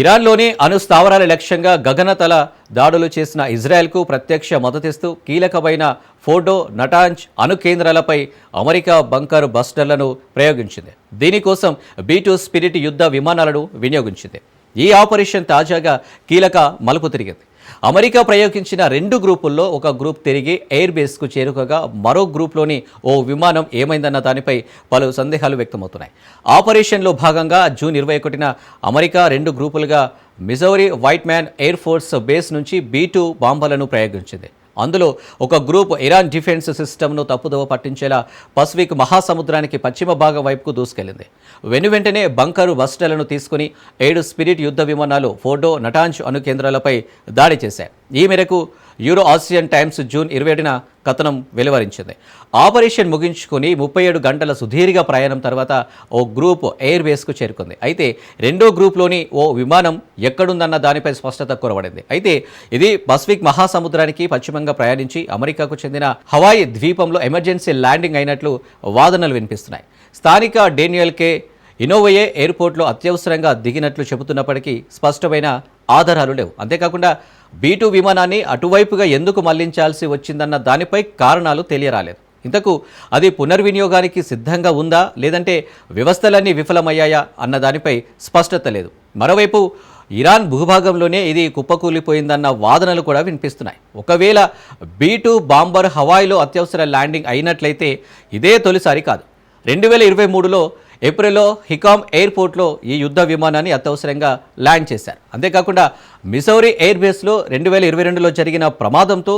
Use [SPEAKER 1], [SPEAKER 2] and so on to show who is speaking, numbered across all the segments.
[SPEAKER 1] ఇరాన్లోని అణు స్థావరాల లక్ష్యంగా గగనతల దాడులు చేసిన ఇజ్రాయెల్కు ప్రత్యక్ష మద్దతిస్తూ కీలకమైన ఫోర్డో నటాంజ్ అణు కేంద్రాలపై అమెరికా బంకర్ బస్టర్లను ప్రయోగించింది. దీనికోసం బీ టూ స్పిరిట్ యుద్ధ విమానాలను వినియోగించింది. ఈ ఆపరేషన్ తాజాగా కీలక మలుపు తిరిగింది. అమెరికా ప్రయోగించిన రెండు గ్రూపుల్లో ఒక గ్రూప్ తిరిగి ఎయిర్ బేస్కు చేరుకగా మరో గ్రూప్లోని ఓ విమానం ఏమైందన్న దానిపై పలు సందేహాలు వ్యక్తమవుతున్నాయి. ఆపరేషన్లో భాగంగా జూన్ ఇరవై ఒకటిన అమెరికా రెండు గ్రూపులుగా Missouri Whiteman air force base నుంచి బీ టూ బాంబర్లను ప్రయోగించింది. అందులో ఒక గ్రూప్ ఇరాన్ డిఫెన్స్ సిస్టమ్ను తప్పుదోవ పట్టించేలా పసిఫిక్ మహాసముద్రానికి పశ్చిమ భాగం వైపుకు దూసుకెళ్ళింది వెను వెంటనే బంకరు బస్టలను తీసుకుని ఏడు స్పిరిట్ యుద్ధ విమానాలు ఫోటో నటాంజ్ అణు కేంద్రాలపై దాడి చేశాయి. ఈ మేరకు యూరో ఆసియన్ టైమ్స్ జూన్ ఇరవై ఏడున కథనం వెలువరించింది. ఆపరేషన్ ముగించుకుని ముప్పై ఏడు గంటల సుదీర్ఘ ప్రయాణం తర్వాత ఓ గ్రూప్ ఎయిర్ బేస్కు చేరుకుంది. అయితే రెండో గ్రూప్లోని ఓ విమానం ఎక్కడుందన్న దానిపై స్పష్టత కోరబడింది అయితే ఇది పసిఫిక్ మహాసముద్రానికి పశ్చిమంగా ప్రయాణించి అమెరికాకు చెందిన హవాయి ద్వీపంలో ఎమర్జెన్సీ ల్యాండింగ్ అయినట్లు వాదనలు వినిపిస్తున్నాయి. స్థానిక డేనియల్ కే. ఇన్నోవయే ఎయిర్పోర్ట్లో అత్యవసరంగా దిగినట్లు చెబుతున్నప్పటికీ స్పష్టమైన ఆధారాలు లేవు. అంతేకాకుండా బీటూ విమానాన్ని అటువైపుగా ఎందుకు మళ్ళించాల్సి వచ్చిందన్న దానిపై కారణాలు తెలియరాలేదు. ఇంతకు అది పునర్వినియోగానికి సిద్ధంగా ఉందా లేదంటే వ్యవస్థలన్నీ విఫలమయ్యాయా అన్న దానిపై స్పష్టత లేదు. మరోవైపు ఇరాన్ భూభాగంలోనే ఇది కుప్పకూలిపోయిందన్న వాదనలు కూడా వినిపిస్తున్నాయి. ఒకవేళ బీటూ బాంబర్ హవాయిలో అత్యవసర ల్యాండింగ్ అయినట్లయితే ఇదే తొలిసారి కాదు. రెండు వేల ఇరవై మూడులో ఏప్రిల్లో హికామ్ ఎయిర్పోర్ట్లో ఈ యుద్ధ విమానాన్ని అత్యవసరంగా ల్యాండ్ చేశారు. అంతేకాకుండా మిసౌరీ ఎయిర్ బేస్లో రెండు వేల ఇరవై రెండులో జరిగిన ప్రమాదంతో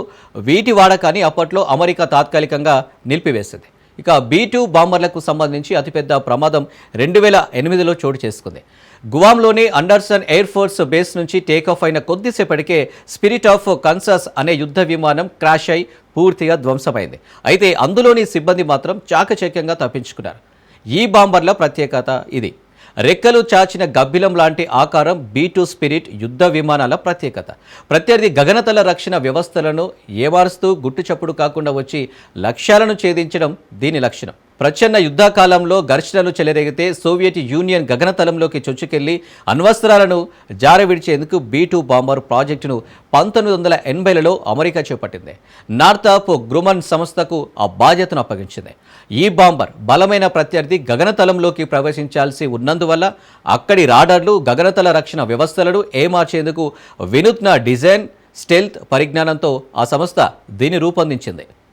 [SPEAKER 1] వీటి వాడకాన్ని అప్పట్లో అమెరికా తాత్కాలికంగా నిలిపివేసింది. ఇక బీ టూ బాంబర్లకు సంబంధించి అతిపెద్ద ప్రమాదం రెండు వేల ఎనిమిదిలో చోటు చేసుకుంది. గువాంలోని అండర్సన్ ఎయిర్ ఫోర్స్ బేస్ నుంచి టేకాఫ్ అయిన కొద్దిసేపటికే స్పిరిట్ ఆఫ్ కన్సస్ అనే యుద్ధ విమానం క్రాష్ అయి పూర్తిగా ధ్వంసమైంది. అయితే అందులోని సిబ్బంది మాత్రం చాకచక్యంగా తప్పించుకున్నారు. ఈ బాంబర్ల ప్రత్యేకత ఇది. రెక్కలు చాచిన గబ్బిలం లాంటి ఆకారం బీ టూ స్పిరిట్ యుద్ధ విమానాల ప్రత్యేకత. ప్రత్యర్థి గగనతల రక్షణ వ్యవస్థలను ఏమారుస్తూ గుట్టుచప్పుడు కాకుండా వచ్చి లక్ష్యాలను ఛేదించడం దీని లక్షణం. ప్రచ్ఛన్న యుద్ధకాలంలో ఘర్షణలు చెలరేగితే సోవియట్ యూనియన్ గగనతలంలోకి చొచ్చుకెళ్ళి అణ్వస్త్రాలను జారవిడిచేందుకు బీ టూ బాంబర్ ప్రాజెక్టును పంతొమ్మిది వందల ఎనభైలలో అమెరికా చేపట్టింది. నార్తాప్ గ్రుమన్ సంస్థకు ఆ బాధ్యతను అప్పగించింది. ఈ బాంబర్ బలమైన ప్రత్యర్థి గగనతలంలోకి ప్రవేశించాల్సి ఉన్నందువల్ల అక్కడి రాడర్లు గగనతల రక్షణ వ్యవస్థలను ఏమార్చేందుకు వినూత్న డిజైన్ స్టెల్త్ పరిజ్ఞానంతో ఆ సంస్థ దీన్ని రూపొందించింది.